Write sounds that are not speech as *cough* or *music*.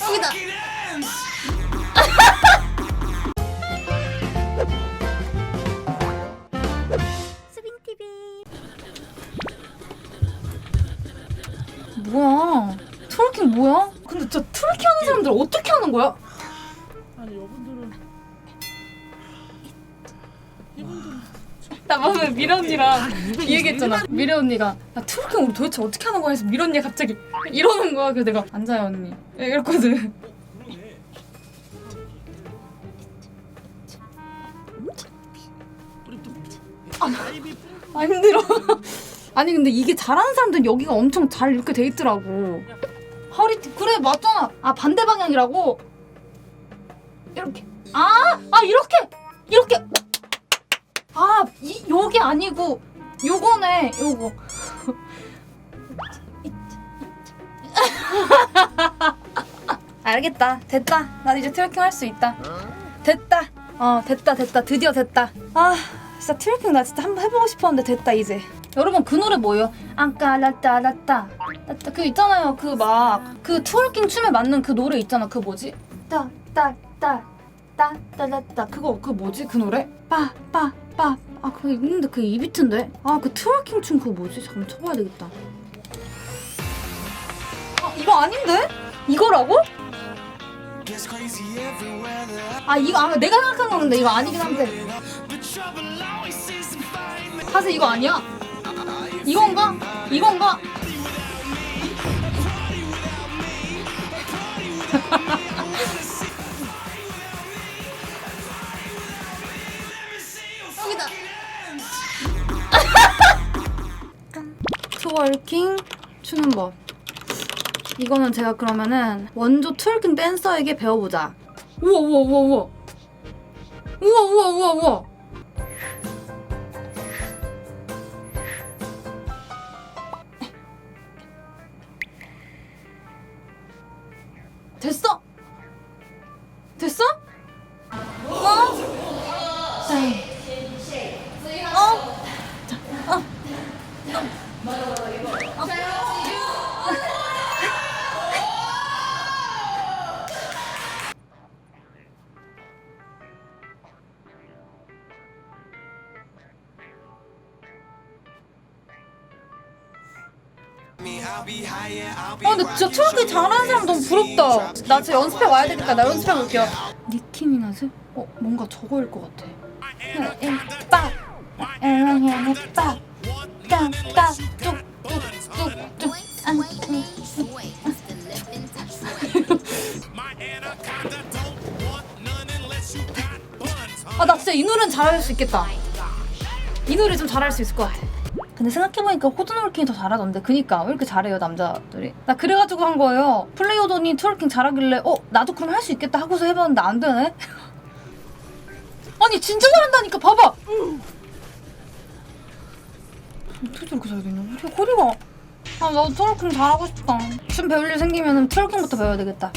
여기다. 수빈 TV. 뭐야? 트월킹 뭐야? 근데 저 트월킹 하는 사람들 어떻게 하는 거야? 아니 여분들은 나 방금 미래 언니랑 이 얘기했잖아. 미래 언니가 야 트월킹 우리 도대체 어떻게 하는 거야? 해서 미래 언니가 갑자기 이러는 거야. 그래서 내가 앉아요 언니. 이랬거든. 아 힘들어. *laughs* 아니 근데 이게 잘하는 사람들은 여기가 엄청 잘 이렇게 돼 있더라고. 허리띠 그래 맞잖아. 아 반대 방향이라고. 이렇게. 아, 아 이렇게 이렇게. 아, 이 요게 아니고 요거네. 요거. *laughs* 알겠다. 됐다. 난 이제 트래킹 할 수 있다. 됐다. 어, 됐다. 됐다. 드디어 됐다. 아, 진짜 트래킹 나 진짜 한번 해보고 싶었는데 됐다 이제. 여러분 그 노래 뭐예요? 라따 라따 라따 그 있잖아요 그 막 그 트월킹 춤에 맞는 그 노래 있잖아 그 뭐지? 따 따 따 따따따따 그거 그 뭐지 그 노래? 빠 빠 빠 아 그거 있는데 그 이비트인데 아 그 트월킹 춤 그거 뭐지? 잠깐 쳐봐야 되겠다 아 이거 아닌데? 이거라고? 아 이거 아 내가 생각한 건데 이거 아니긴 한데 사실 이거 아니야 이건가? 이건가? 여기다. 트월킹 추는 법. 이거는 제가 그러면은 원조 트월킹 댄서에게 배워보자. 우와 우와 우와 우와. 우와 우와 우와 우와. 됐어? 됐어? 어? 아 근데 진짜 트로키 잘하는 사람 너무 부럽다. 나 진짜 연습해 와야 되겠다. 나 연습해 볼게요. 니키 미나즈? 어 뭔가 저거일 것 같아. 빡, 빡, 빡, 뚝뚝뚝뚝뚝. 아나 진짜 이 노래는 잘할 수 있겠다. 이 노래 좀 잘할 수 있을 것 같아. 근데 생각해보니까 호드노르킹이 더 잘하던데. 그니까 왜 이렇게 잘해요 남자들이? 나 그래가지고 한 거예요. 플레이오더니 트월킹 잘하길래 어 나도 그럼 할 수 있겠다 하고서 해봤는데 안 되네? *laughs* 아니 진짜 잘한다니까. 봐봐! 어떻게 저렇게 잘 되냐? 허리, 허리가. 아 나도 트월킹 잘하고 싶다. 춤 배울 일 생기면 트월킹부터 배워야 되겠다